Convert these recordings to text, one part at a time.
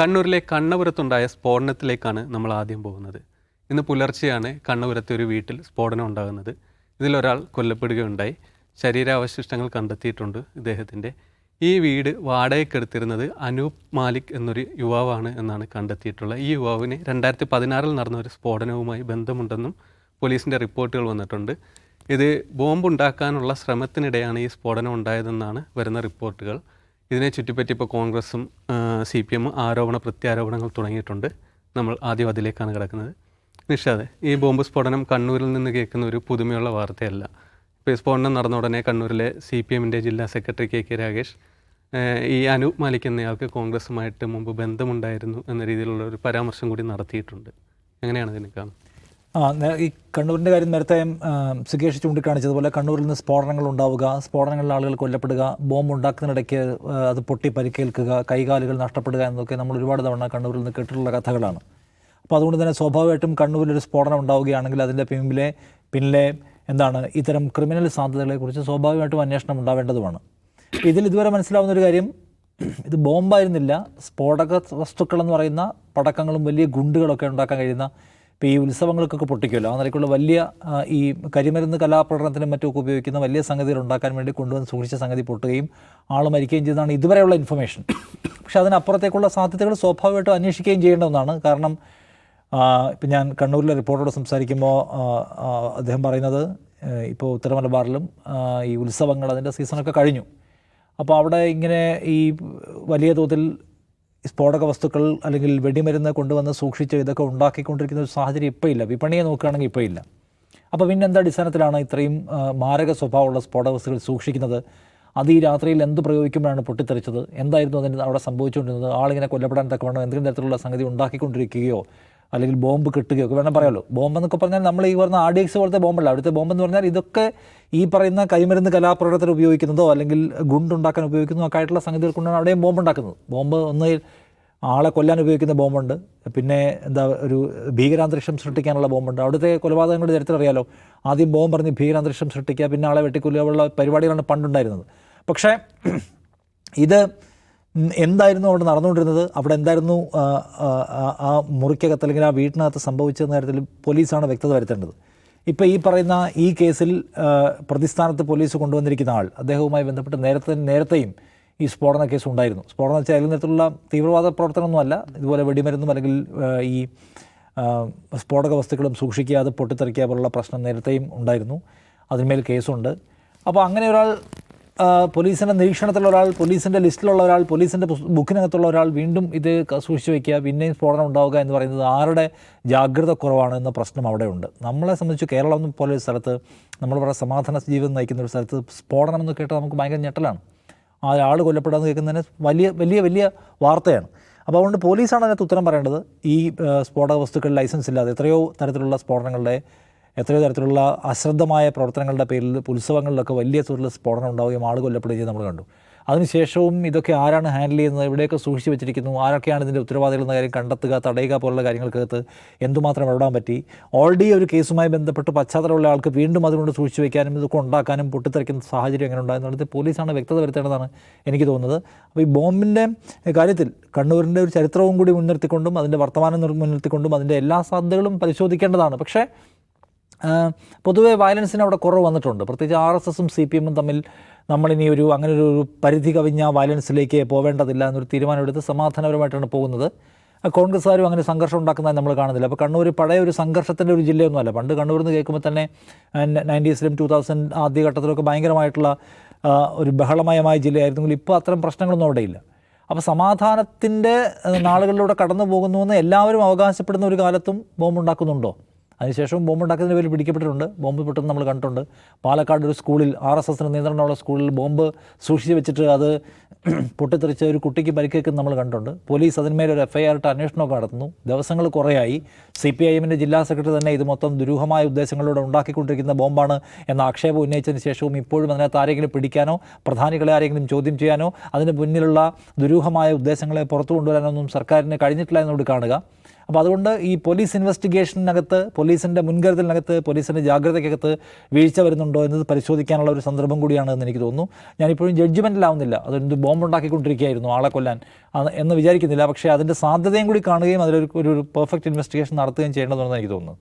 കണ്ണൂരിലെ കണ്ണപുരത്തുണ്ടായ സ്ഫോടനത്തിലേക്കാണ് നമ്മൾ ആദ്യം പോകുന്നത്. ഇന്ന് പുലർച്ചെയാണ് കണ്ണപുരത്തെ ഒരു വീട്ടിൽ സ്ഫോടനം ഉണ്ടാകുന്നത്. ഇതിലൊരാൾ കൊല്ലപ്പെടുകയുണ്ടായി. ശരീരാവശിഷ്ടങ്ങൾ കണ്ടെത്തിയിട്ടുണ്ട് ഇദ്ദേഹത്തിന്റെ. ഈ വീട് വാടകയ്ക്കെടുത്തിരുന്നത് അനൂപ് മാലിക് എന്നൊരു യുവാവാണ് എന്നാണ് കണ്ടെത്തിയിട്ടുള്ളത്. ഈ യുവാവിന് രണ്ടായിരത്തി പതിനാറിൽ നടന്ന ഒരു സ്ഫോടനവുമായി ബന്ധമുണ്ടെന്നും പോലീസിന്റെ റിപ്പോർട്ടുകൾ വന്നിട്ടുണ്ട്. ഇത് ബോംബ് ഉണ്ടാക്കാനുള്ള ശ്രമത്തിനിടെയാണ് ഈ സ്ഫോടനം ഉണ്ടായതെന്നാണ് വരുന്ന റിപ്പോർട്ടുകൾ. ഇതിനെ ചുറ്റിപ്പറ്റി ഇപ്പോൾ കോൺഗ്രസും സി പി എമ്മും ആരോപണ പ്രത്യാരോപണങ്ങൾ തുടങ്ങിയിട്ടുണ്ട്. നമ്മൾ ആദ്യം അതിലേക്കാണ് കിടക്കുന്നത്. നിഷാദ് ഈ ബോംബ് സ്ഫോടനം കണ്ണൂരിൽ നിന്ന് കേൾക്കുന്ന ഒരു പുതുമയുള്ള വാർത്തയല്ല. ഇപ്പോൾ സ്ഫോടനം നടന്ന ഉടനെ കണ്ണൂരിലെ സി പി എമ്മിന്റെ ജില്ലാ സെക്രട്ടറി കെ കെ രാഗേഷ് ഈ അനു മാലിക് എന്നയാൾക്ക് കോൺഗ്രസുമായിട്ട് മുമ്പ് ബന്ധമുണ്ടായിരുന്നു എന്ന രീതിയിലുള്ള ഒരു പരാമർശം കൂടി നടത്തിയിട്ടുണ്ട്. എങ്ങനെയാണ് ഇതിനെ കാണുന്നത്? ആ ഈ കണ്ണൂരിന്റെ കാര്യം നേരത്തെ സുകേഷ് ചൂണ്ടിക്കാണിച്ചതുപോലെ കണ്ണൂരിൽ നിന്ന് സ്ഫോടനങ്ങൾ ഉണ്ടാവുക സ്ഫോടനങ്ങളിൽ ആളുകൾ കൊല്ലപ്പെടുക ബോംബ് ഉണ്ടാക്കുന്നതിനിടയ്ക്ക് അത് പൊട്ടി പരിക്കേൽക്കുക കൈകാലുകൾ നഷ്ടപ്പെടുക എന്നൊക്കെ നമ്മൾ ഒരുപാട് തവണ കണ്ണൂരിൽ നിന്ന് കേട്ടിട്ടുള്ള കഥകളാണ്. അപ്പോൾ അതുകൊണ്ട് തന്നെ സ്വാഭാവികമായിട്ടും കണ്ണൂരിൽ ഒരു സ്ഫോടനം ഉണ്ടാവുകയാണെങ്കിൽ അതിന്റെ പിന്നിലെ പിന്നിലെ എന്താണ് ഇത്തരം ക്രിമിനൽ സാധ്യതകളെക്കുറിച്ച് സ്വാഭാവികമായിട്ടും അന്വേഷണം ഉണ്ടാവേണ്ടതുമാണ്. ഇതിൽ ഇതുവരെ മനസ്സിലാവുന്ന ഒരു കാര്യം ഇത് ബോംബായിരുന്നില്ല സ്ഫോടക വസ്തുക്കളെന്ന് പറയുന്ന പടക്കങ്ങളും വലിയ ഗുണ്ടുകളൊക്കെ ഉണ്ടാക്കാൻ കഴിയുന്ന ഇപ്പോൾ ഈ ഉത്സവങ്ങൾക്കൊക്കെ പൊട്ടിക്കുമല്ലോ. ആ നിലയ്ക്കുള്ള വലിയ ഈ കരിമരുന്ന് കലാപ്രകടനത്തിനും മറ്റുമൊക്കെ ഉപയോഗിക്കുന്ന വലിയ സംഗതികൾ ഉണ്ടാക്കാൻ വേണ്ടി കൊണ്ടുവന്ന് സൂക്ഷിച്ച സംഗതി പൊട്ടുകയും ആൾ മരിക്കുകയും ചെയ്തതാണ് ഇതുവരെയുള്ള ഇൻഫർമേഷൻ. പക്ഷേ അതിനപ്പുറത്തേക്കുള്ള സാധ്യതകൾ സ്വാഭാവികമായിട്ടും അന്വേഷിക്കുകയും ചെയ്യേണ്ടതാണ് കാരണം ഇപ്പം ഞാൻ കണ്ണൂരിലെ റിപ്പോർട്ടറോട് സംസാരിക്കുമ്പോൾ അദ്ദേഹം പറയുന്നത് ഇപ്പോൾ ഉത്തര മലബാറിലും ഈ ഉത്സവങ്ങൾ അതിന്റെ സീസണൊക്കെ കഴിഞ്ഞു. അപ്പോൾ അവിടെ ഇങ്ങനെ ഈ വലിയ തോതിൽ സ്ഫോടക വസ്തുക്കൾ അല്ലെങ്കിൽ വെടിമരുന്ന് കൊണ്ടുവന്ന് സൂക്ഷിച്ച് ഇതൊക്കെ ഉണ്ടാക്കിക്കൊണ്ടിരിക്കുന്ന ഒരു സാഹചര്യം ഇപ്പോൾ ഇല്ല വിപണിയെ നോക്കുകയാണെങ്കിൽ ഇപ്പോൾ ഇല്ല അപ്പോൾ പിന്നെ എന്താ അടിസ്ഥാനത്തിലാണ് ഇത്രയും മാരക സ്വഭാവമുള്ള സ്ഫോടക വസ്തുക്കൾ സൂക്ഷിക്കുന്നത്? അത് ഈ രാത്രിയിൽ എന്ത് പ്രയോഗിക്കുമ്പോഴാണ് പൊട്ടിത്തെറിച്ചത്? എന്തായിരുന്നു അതിന് അവിടെ സംഭവിച്ചുകൊണ്ടിരുന്നത്? ആളിങ്ങനെ കൊല്ലപ്പെടാൻ തക്കവണ്ണം എന്തെങ്കിലും തരത്തിലുള്ള സംഗതി ഉണ്ടാക്കിക്കൊണ്ടിരിക്കുകയോ അല്ലെങ്കിൽ ബോംബ് കിട്ടുകയോ ഒക്കെ വേണം പറയാമല്ലോ ബോംബ് എന്നൊക്കെ പറഞ്ഞാൽ നമ്മൾ ഈ പറഞ്ഞ ആർ ഡി എക്സ് പോലത്തെ ബോംബല്ല. അവിടുത്തെ ബോംബ് എന്ന് പറഞ്ഞാൽ ഇതൊക്കെ ഈ പറയുന്ന കൈമരുന്ന് കലാപ്രകടനത്തിന് ഉപയോഗിക്കുന്നതോ അല്ലെങ്കിൽ ഗുണ്ടുണ്ടാക്കാൻ ഉപയോഗിക്കുന്നതോ ഒക്കെ ആയിട്ടുള്ള സംഗതികൾ കൊണ്ടാണ് അവിടെയും ബോംബ് ഉണ്ടാക്കുന്നത്. ബോംബ് ഒന്ന് ആളെ കൊല്ലാൻ ഉപയോഗിക്കുന്ന ബോംബുണ്ട്. പിന്നെ എന്താ ഒരു ഭീകരാന്തരീക്ഷം സൃഷ്ടിക്കാനുള്ള ബോംബുണ്ട്. അവിടുത്തെ കൊലപാതകങ്ങളുടെ ചരിത്രം അറിയാലോ. ആദ്യം ബോംബ് പറഞ്ഞ് ഭീകരാന്തരീക്ഷം സൃഷ്ടിക്കുക പിന്നെ ആളെ വെട്ടിക്കൊല്ലുക പരിപാടികളാണ് പണ്ടുണ്ടായിരുന്നത്. പക്ഷേ ഇത് എന്തായിരുന്നു അവിടെ നടന്നുകൊണ്ടിരുന്നത്? അവിടെ എന്തായിരുന്നു ആ, മുറിക്കകത്ത് അല്ലെങ്കിൽ ആ വീട്ടിനകത്ത് സംഭവിച്ചതെന്ന കാര്യത്തിൽ പോലീസാണ് വ്യക്തത വരുത്തേണ്ടത്. ഇപ്പോൾ ഈ പറയുന്ന ഈ കേസിൽ പ്രതിസ്ഥാനത്ത് പോലീസ് കൊണ്ടുവന്നിരിക്കുന്ന ആൾ അദ്ദേഹവുമായി ബന്ധപ്പെട്ട് നേരത്തെ നേരത്തെയും ഈ സ്ഫോടന കേസ് ഉണ്ടായിരുന്നു. സ്ഫോടന വെച്ചാൽ ഏതെങ്കിലും തീവ്രവാദ പ്രവർത്തനമൊന്നുമല്ല. ഇതുപോലെ വെടിമരുന്നും അല്ലെങ്കിൽ ഈ സ്ഫോടക വസ്തുക്കളും സൂക്ഷിക്കുക അത് പൊട്ടിത്തെറിക്കുക പോലുള്ള പ്രശ്നം നേരത്തെയും ഉണ്ടായിരുന്നു. അതിന്മേൽ കേസുണ്ട്. അപ്പോൾ അങ്ങനെ ഒരാൾ പോലീസിന്റെ നിരീക്ഷണത്തിലുള്ള ഒരാൾ പോലീസിന്റെ ലിസ്റ്റിലുള്ള ഒരാൾ പോലീസിന്റെ ബുക്കിനകത്തുള്ള ഒരാൾ വീണ്ടും ഇത് സൂക്ഷിച്ചു വയ്ക്കുക. പിന്നെയും സ്ഫോടനം ഉണ്ടാവുക എന്ന് പറയുന്നത് ആരുടെ ജാഗ്രത കുറവാണ് എന്ന പ്രശ്നം അവിടെയുണ്ട്. നമ്മളെ സംബന്ധിച്ച് കേരളം പോലെ ഒരു സ്ഥലത്ത് നമ്മൾ വളരെ സമാധാന ജീവിതം നയിക്കുന്ന ഒരു സ്ഥലത്ത് സ്ഫോടനം എന്ന് കേട്ടാൽ നമുക്ക് ഭയങ്കര ഞെട്ടലാണ്. ആ ആൾ കൊല്ലപ്പെടാന്ന് കേൾക്കുന്നതിന് വലിയ വലിയ വലിയ വാർത്തയാണ്. അപ്പോൾ അതുകൊണ്ട് പോലീസാണ് അതിനകത്ത് ഉത്തരം പറയേണ്ടത്. ഈ സ്ഫോടക വസ്തുക്കൾ ലൈസൻസ് ഇല്ലാതെ എത്രയോ തരത്തിലുള്ള സ്ഫോടനങ്ങളുടെ എത്രയോ തരത്തിലുള്ള അശ്രദ്ധമായ പ്രവർത്തനങ്ങളുടെ പേരിൽ ഉത്സവങ്ങളിലൊക്കെ വലിയ തോതിൽ സ്ഫോടനം ഉണ്ടാവുകയും ആൾ കൊല്ലപ്പെടുകയും നമ്മൾ കണ്ടു. അതിനുശേഷവും ഇതൊക്കെ ആരാണ് ഹാൻഡിൽ ചെയ്യുന്നത്? എവിടെയൊക്കെ സൂക്ഷിച്ച് വെച്ചിരിക്കുന്നു. ആരൊക്കെയാണ് ഇതിന്റെ ഉത്തരവാദികൾ എന്ന കാര്യം കണ്ടെത്തുക തടയുക പോലുള്ള കാര്യങ്ങൾക്കകത്ത് എന്തുമാത്രം ഇടാൻ പറ്റി? ഓൾറെഡി ഒരു കേസുമായി ബന്ധപ്പെട്ട് പശ്ചാത്തലമുള്ള ആൾക്ക് വീണ്ടും അതുകൊണ്ട് സൂക്ഷിച്ച് വയ്ക്കാനും ഇതൊക്കെ ഉണ്ടാക്കാനും പൊട്ടിത്തെറിക്കുന്ന സാഹചര്യം എങ്ങനെ ഉണ്ടായെന്നുള്ളത് പോലീസാണ് വ്യക്തത വരുത്തേണ്ടതാണ് എനിക്ക് തോന്നുന്നത്. അപ്പോൾ ഈ ബോംബിന്റെ കാര്യത്തിൽ കണ്ണൂരിന്റെ ഒരു ചരിത്രവും കൂടി മുൻനിർത്തിക്കൊണ്ടും അതിന്റെ വർത്തമാനം നിർ- മുൻനിർത്തിക്കൊണ്ടും അതിന്റെ എല്ലാ സാധ്യതകളും പരിശോധിക്കേണ്ടതാണ്. പക്ഷേ പൊതുവേ വയലൻസിന് അവിടെ കുറവ് വന്നിട്ടുണ്ട്. പ്രത്യേകിച്ച് ആർ എസ് എസും സി പി എമ്മും തമ്മിൽ നമ്മളിനി ഒരു അങ്ങനെ ഒരു പരിധി കവിഞ്ഞ വയലൻസിലേക്ക് പോവേണ്ടതില്ല എന്നൊരു തീരുമാനമെടുത്ത് സമാധാനപരമായിട്ടാണ് പോകുന്നത്. കോൺഗ്രസ്സുകാരും അങ്ങനെ സംഘർഷം ഉണ്ടാക്കുന്നതായി നമ്മൾ കാണുന്നില്ല. അപ്പോൾ കണ്ണൂർ പഴയ ഒരു സംഘർഷത്തിന്റെ ഒരു ജില്ലയൊന്നുമല്ല പണ്ട് കണ്ണൂർ എന്ന് കേൾക്കുമ്പോൾ തന്നെ നയന്റീസിലും ടൂ തൗസൻഡ് ആദ്യഘട്ടത്തിലൊക്കെ ഭയങ്കരമായിട്ടുള്ള ഒരു ബഹളമയമായ ജില്ലയായിരുന്നെങ്കിൽ ഇപ്പോൾ അത്തരം പ്രശ്നങ്ങളൊന്നും അവിടെയില്ല. അപ്പോൾ സമാധാനത്തിന്റെ നാളുകളിലൂടെ കടന്നു പോകുന്നുവെന്ന് എല്ലാവരും അവകാശപ്പെടുന്ന ഒരു കാലത്തും ബോംബുണ്ടാക്കുന്നുണ്ടോ? അതിനുശേഷം ബോംബുണ്ടാക്കുന്നതിന് പേരിൽ പിടിക്കപ്പെട്ടിട്ടുണ്ട്. ബോംബ് പൊട്ടുന്നത് നമ്മൾ കണ്ടിട്ടുണ്ട്. പാലക്കാട് ഒരു സ്കൂളിൽ ആർ എസ് എസിന് നിയന്ത്രണമുള്ള സ്കൂളിൽ ബോംബ് സൂക്ഷിച്ച് വെച്ചിട്ട് അത് പൊട്ടിത്തെറിച്ച് ഒരു കുട്ടിക്ക് പരിക്കേക്കുന്ന നമ്മൾ കണ്ടിട്ടുണ്ട്. പോലീസ് അതിന്മേൽ ഒരു എഫ് ഐ ആർ ഇട്ട് അന്വേഷണമൊക്കെ നടത്തുന്നു. ദിവസങ്ങൾ കുറേയായി. സി പി ഐ എമ്മിന്റെ ജില്ലാ സെക്രട്ടറി തന്നെ ഇത് മൊത്തം ദുരൂഹമായ ഉദ്ദേശങ്ങളിലൂടെ ഉണ്ടാക്കിക്കൊണ്ടിരിക്കുന്ന ബോംബാണ് എന്ന ആക്ഷേപം ഉന്നയിച്ചതിന് ശേഷവും ഇപ്പോഴും അതിനകത്ത് ആരെങ്കിലും പിടിക്കാനോ പ്രധാനികളെ ആരെങ്കിലും ചോദ്യം ചെയ്യാനോ അതിന് മുന്നിലുള്ള ദുരൂഹമായ ഉദ്ദേശങ്ങളെ പുറത്തു കൊണ്ടുവരാനൊന്നും സർക്കാരിന് കഴിഞ്ഞിട്ടില്ല എന്നോട് കാണുക. അപ്പോൾ അതുകൊണ്ട് ഈ പോലീസ് ഇൻവെസ്റ്റിഗേഷനകത്ത് പോലീസിന്റെ മുൻകരുതലിനകത്ത് പോലീസിന്റെ ജാഗ്രതയ്ക്കകത്ത് വീഴ്ച വരുന്നുണ്ടോ എന്നത് പരിശോധിക്കാനുള്ള ഒരു സന്ദർഭം കൂടിയാണ് എന്ന് എനിക്ക് തോന്നുന്നു. ഞാനിപ്പോഴും ജഡ്ജ്മെന്റിലാവുന്നില്ല അതൊരു ബോംബ് ഉണ്ടാക്കിക്കൊണ്ടിരിക്കുകയായിരുന്നു ആളെ കൊല്ലാൻ എന്ന് വിചാരിക്കുന്നില്ല. പക്ഷേ അതിന്റെ സാധ്യതയും കൂടി കാണുകയും അതിലൊരു ഒരു പെർഫെക്റ്റ് ഇൻവെസ്റ്റിഗേഷൻ നടത്തുകയും ചെയ്യേണ്ടതെന്ന് എനിക്ക് തോന്നുന്നു.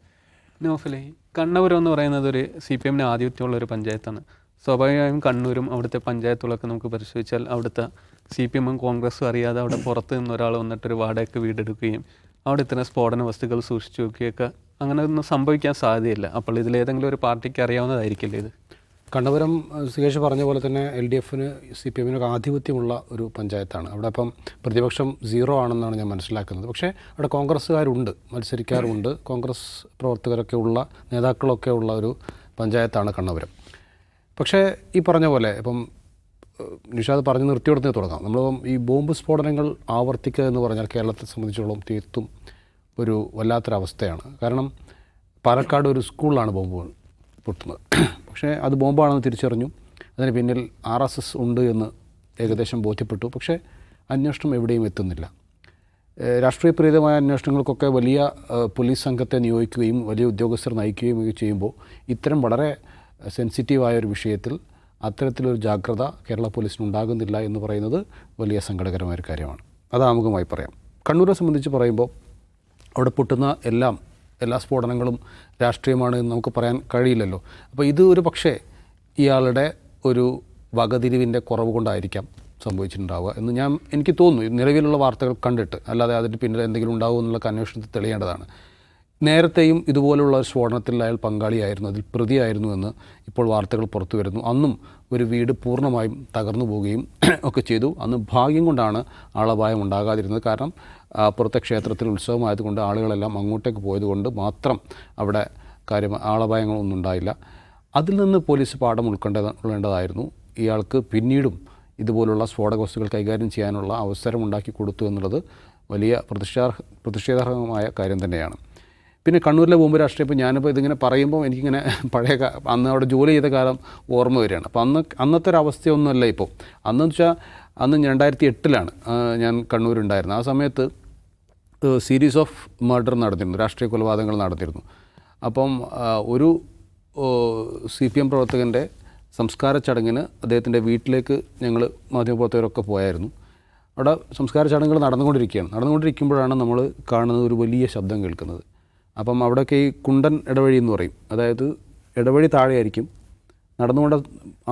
നോഫലെ കണ്ണപുരം എന്ന് പറയുന്നത് ഒരു സി പി എമ്മിന് ആധിപത്യമുള്ള ഒരു പഞ്ചായത്താണ്. സ്വാഭാവികമായും കണ്ണൂരും അവിടുത്തെ പഞ്ചായത്തുകളൊക്കെ നമുക്ക് പരിശോധിച്ചാൽ അവിടുത്തെ സി പി എമ്മും കോൺഗ്രസ്സും അറിയാതെ അവിടെ പുറത്ത് നിന്ന് ഒരാൾ വന്നിട്ടൊരു വാടകയ്ക്ക് വീടെടുക്കുകയും അവിടെ ഇത്തരം സ്ഫോടന വസ്തുക്കൾ സൂക്ഷിച്ചു നോക്കിയൊക്കെ അങ്ങനെ ഒന്നും സംഭവിക്കാൻ സാധ്യതയില്ല. അപ്പോൾ ഇതിലേതെങ്കിലും ഒരു പാർട്ടിക്ക് അറിയാവുന്നതായിരിക്കില്ലേ ഇത്? കണ്ണപുരം സുകേഷ് പറഞ്ഞ പോലെ തന്നെ എൽ ഡി എഫിന് സി പി എമ്മിനൊക്കെ ആധിപത്യമുള്ള ഒരു പഞ്ചായത്താണ്. അവിടെ അപ്പം പ്രതിപക്ഷം സീറോ ആണെന്നാണ് ഞാൻ മനസ്സിലാക്കുന്നത്. പക്ഷേ അവിടെ കോൺഗ്രസ്സുകാരുണ്ട് മത്സരിക്കാറുണ്ട്. കോൺഗ്രസ് പ്രവർത്തകരൊക്കെ ഉള്ള നേതാക്കളൊക്കെ ഉള്ള ഒരു പഞ്ചായത്താണ് കണ്ണപുരം. പക്ഷേ ഈ പറഞ്ഞ പോലെ ഇപ്പം നിഷാദ് പറഞ്ഞ് നിർത്തിയോടത്തേ തുടങ്ങാം. നമ്മൾ ഈ ബോംബ് സ്ഫോടനങ്ങൾ ആവർത്തിക്കുക എന്ന് പറഞ്ഞാൽ കേരളത്തെ സംബന്ധിച്ചിടത്തോളം തീർത്തും ഒരു വല്ലാത്തൊരവസ്ഥയാണ്. കാരണം പാലക്കാട് ഒരു സ്കൂളിലാണ് ബോംബ് പൊട്ടുന്നത്. പക്ഷേ അത് ബോംബാണെന്ന് തിരിച്ചറിഞ്ഞു. അതിന് പിന്നിൽ ആർ എസ് എസ് ഉണ്ട് എന്ന് ഏകദേശം ബോധ്യപ്പെട്ടു. പക്ഷേ അന്വേഷണം എവിടെയും എത്തുന്നില്ല. രാഷ്ട്രീയ പ്രീതമായ അന്വേഷണങ്ങൾക്കൊക്കെ വലിയ പോലീസ് സംഘത്തെ നിയോഗിക്കുകയും വലിയ ഉദ്യോഗസ്ഥർ നയിക്കുകയും ചെയ്യുമ്പോൾ ഇത്തരം വളരെ സെൻസിറ്റീവായ ഒരു വിഷയത്തിൽ അത്തരത്തിലൊരു ജാഗ്രത കേരള പോലീസിന് ഉണ്ടാകുന്നില്ല എന്ന് പറയുന്നത് വലിയ സങ്കടകരമായ ഒരു കാര്യമാണ്. അത് ആമുഖമായി പറയാം. കണ്ണൂരെ സംബന്ധിച്ച് പറയുമ്പോൾ അവിടെ പൊട്ടുന്ന എല്ലാം എല്ലാ സ്ഫോടനങ്ങളും രാഷ്ട്രീയമാണ് എന്ന് നമുക്ക് പറയാൻ കഴിയില്ലല്ലോ. അപ്പോൾ ഇത് ഒരു പക്ഷേ ഇയാളുടെ ഒരു വകതിരിവിന്റെ കുറവ് കൊണ്ടായിരിക്കാം സംഭവിച്ചിട്ടുണ്ടാവുക എന്ന് ഞാൻ എനിക്ക് തോന്നുന്നു. നിലവിലുള്ള വാർത്തകൾ കണ്ടിട്ട് അല്ലാതെ അതിന് പിന്നിൽ എന്തെങ്കിലും ഉണ്ടാവുമെന്നുള്ള അന്വേഷണത്തിൽ തെളിയേണ്ടതാണ്. നേരത്തെയും ഇതുപോലുള്ള ഒരു സ്ഫോടനത്തിൽ അയാൾ പങ്കാളിയായിരുന്നു അതിൽ പ്രതിയായിരുന്നു എന്ന് ഇപ്പോൾ വാർത്തകൾ പുറത്തു വരുന്നു. അന്നും ഒരു വീട് പൂർണമായും തകർന്നു പോവുകയും ഒക്കെ ചെയ്തു. അന്ന് ഭാഗ്യം കൊണ്ടാണ് ആളപായം ഉണ്ടാകാതിരുന്നത്. കാരണം പുറത്തെ ക്ഷേത്രത്തിൽ ഉത്സവമായതുകൊണ്ട് ആളുകളെല്ലാം അങ്ങോട്ടേക്ക് പോയതുകൊണ്ട് മാത്രം അവിടെ കാര്യം ആളപായങ്ങളൊന്നും ഉണ്ടായില്ല. അതിൽ നിന്ന് പോലീസ് പാഠം ഉൾക്കൊണ്ട ഇയാൾക്ക് പിന്നീടും ഇതുപോലുള്ള സ്ഫോടക വസ്തുക്കൾ കൈകാര്യം ചെയ്യാനുള്ള അവസരം ഉണ്ടാക്കി കൊടുത്തു എന്നുള്ളത് വലിയ പ്രതിഷേധ പ്രതിഷേധാർഹമായ കാര്യം തന്നെയാണ്. പിന്നെ കണ്ണൂരിലെ ബോംബ് രാഷ്ട്രീയം ഇപ്പോൾ ഞാനിപ്പോൾ ഇതിങ്ങനെ പറയുമ്പോൾ എനിക്കിങ്ങനെ പഴയ അന്ന് അവിടെ ജോലി ചെയ്ത കാലം ഓർമ്മ വരികയാണ്. അപ്പോൾ അന്ന് അന്നത്തെ ഒരു അവസ്ഥയൊന്നുമല്ല ഇപ്പോൾ അന്നെന്ന് വെച്ചാൽ അന്ന് രണ്ടായിരത്തി എട്ടിലാണ് ഞാൻ കണ്ണൂരുണ്ടായിരുന്നത്. ആ സമയത്ത് സീരീസ് ഓഫ് മർഡർ നടത്തിയിരുന്നു രാഷ്ട്രീയ കൊലപാതകങ്ങൾ നടത്തിയിരുന്നു അപ്പം ഒരു സി പി എം പ്രവർത്തകന്റെ സംസ്കാര ചടങ്ങിന് അദ്ദേഹത്തിന്റെ വീട്ടിലേക്ക് ഞങ്ങൾ മാധ്യമപ്രവർത്തകരൊക്കെ പോയായിരുന്നു. അവിടെ സംസ്കാര ചടങ്ങുകൾ നടന്നുകൊണ്ടിരിക്കുകയാണ്. നടന്നുകൊണ്ടിരിക്കുമ്പോഴാണ് നമ്മൾ കാണുന്നത് ഒരു വലിയ ശബ്ദം കേൾക്കുന്നത്. അപ്പം അവിടെയൊക്കെ ഈ കുണ്ടൻ ഇടവഴി എന്ന് പറയും. അതായത് ഇടവഴി താഴെയായിരിക്കും. നടന്നുകൊണ്ട്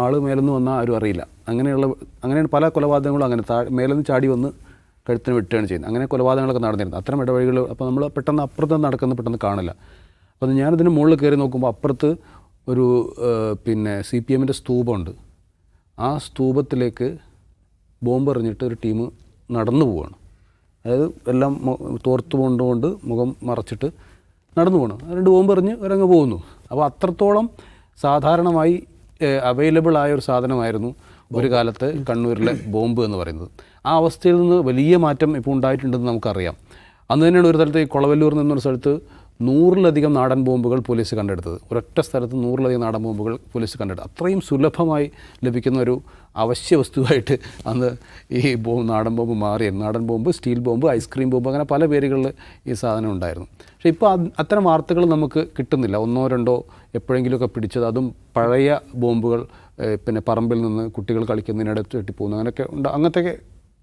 ആൾ മേലെന്ന് വന്നാൽ ആരും അറിയില്ല. അങ്ങനെയുള്ള അങ്ങനെയാണ് പല കൊലപാതകങ്ങളും അങ്ങനെ താഴെ മേലെന്ന് ചാടി വന്ന് കഴുത്തിന് വെട്ടുകയാണ് ചെയ്യുന്നത്. അങ്ങനെ കൊലപാതകങ്ങളൊക്കെ നടന്നിരുന്നത്. അത്തരം ഇടവഴികൾ അപ്പോൾ നമ്മൾ പെട്ടെന്ന് അപ്പുറത്ത് നടക്കുന്ന പെട്ടെന്ന് കാണില്ല. അപ്പോൾ ഞാനിതിന് മുകളിൽ കയറി നോക്കുമ്പോൾ അപ്പുറത്ത് ഒരു പിന്നെ സി പി എമ്മിന്റെ സ്തൂപമുണ്ട്. ആ സ്തൂപത്തിലേക്ക് ബോംബ് എറിഞ്ഞിട്ട് ഒരു ടീം നടന്നു പോവാണ്. അതായത് എല്ലാം തോർത്ത് കൊണ്ടുകൊണ്ട് മുഖം മറച്ചിട്ട് നടന്നു പോകണം രണ്ട് ബോംബ് എറിഞ്ഞ് അവരങ്ങ് പോകുന്നു. അപ്പോൾ അത്രത്തോളം സാധാരണമായി അവൈലബിൾ ആയ ഒരു സാധനമായിരുന്നു ഒരു കാലത്ത് കണ്ണൂരിലെ ബോംബ് എന്ന് പറയുന്നത്. ആ അവസ്ഥയിൽ നിന്ന് വലിയ മാറ്റം ഇപ്പോൾ ഉണ്ടായിട്ടുണ്ടെന്ന് നമുക്കറിയാം. അന്ന് തന്നെയാണ് ഒരു സ്ഥലത്ത് ഈ കൊളവല്ലൂർ എന്നൊരു സ്ഥലത്ത് നൂറിലധികം നാടൻ ബോംബുകൾ പോലീസ് കണ്ടെടുത്തത്. ഒരൊറ്റ സ്ഥലത്ത് നൂറിലധികം നാടൻ ബോംബുകൾ പോലീസ് കണ്ടെടുത്തത്. അത്രയും സുലഭമായി ലഭിക്കുന്ന ഒരു അവശ്യ വസ്തുവായിട്ട് അന്ന് ഈ ബോംബ് നാടൻ ബോംബ് മാറിയായിരുന്നു നാടൻ bomb steel bomb ice cream bomb അങ്ങനെ പല പേരുകളിൽ ഈ സാധനം ഉണ്ടായിരുന്നു. പക്ഷേ ഇപ്പോൾ അത് അത്തരം വാർത്തകൾ നമുക്ക് കിട്ടുന്നില്ല. ഒന്നോ രണ്ടോ എപ്പോഴെങ്കിലുമൊക്കെ പിടിച്ചത് അതും പഴയ ബോംബുകൾ പിന്നെ പറമ്പിൽ നിന്ന് കുട്ടികൾ കളിക്കുന്നതിനിടത്ത് വെട്ടിപ്പോകുന്നു അങ്ങനെയൊക്കെ ഉണ്ട്. അങ്ങനത്തെയൊക്കെ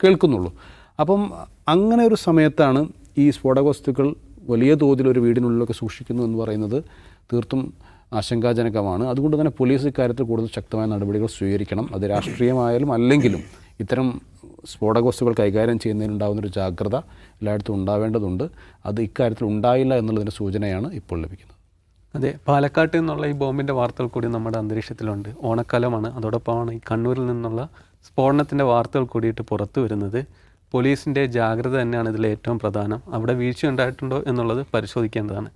കേൾക്കുന്നുള്ളൂ. അപ്പം അങ്ങനെ ഒരു സമയത്താണ് ഈ സ്ഫോടക വസ്തുക്കൾ വലിയ തോതിൽ ഒരു വീടിനുള്ളിലൊക്കെ സൂക്ഷിക്കുന്നു എന്ന് പറയുന്നത് തീർത്തും ആശങ്കാജനകമാണ്. അതുകൊണ്ട് തന്നെ പോലീസ് ഇക്കാര്യത്തിൽ കൂടുതൽ ശക്തമായ നടപടികൾ സ്വീകരിക്കണം. അത് രാഷ്ട്രീയമായാലും അല്ലെങ്കിലും ഇത്തരം സ്ഫോടക വസ്തുക്കൾ കൈകാര്യം ചെയ്യുന്നതിനുണ്ടാകുന്നൊരു ജാഗ്രത എല്ലായിടത്തും ഉണ്ടാവേണ്ടതുണ്ട്. അത് ഇക്കാര്യത്തിൽ ഉണ്ടായില്ല എന്നുള്ളതിന്റെ സൂചനയാണ് ഇപ്പോൾ ലഭിക്കുന്നത്. അതെ പാലക്കാട്ട് നിന്നുള്ള ഈ ബോംബിന്റെ വാർത്തകൾ കൂടി നമ്മുടെ അന്തരീക്ഷത്തിലുണ്ട്. ഓണക്കാലമാണ്. അതോടൊപ്പമാണ് ഈ കണ്ണൂരിൽ നിന്നുള്ള സ്ഫോടനത്തിന്റെ വാർത്തകൾ കൂടിയിട്ട് പുറത്തു വരുന്നത്. പോലീസിന്റെ ജാഗ്രത തന്നെയാണ് ഇതിൽ ഏറ്റവും പ്രധാനം. അവിടെ വീഴ്ച ഉണ്ടായിട്ടുണ്ടോ എന്നുള്ളത് പരിശോധിക്കേണ്ടതാണ്.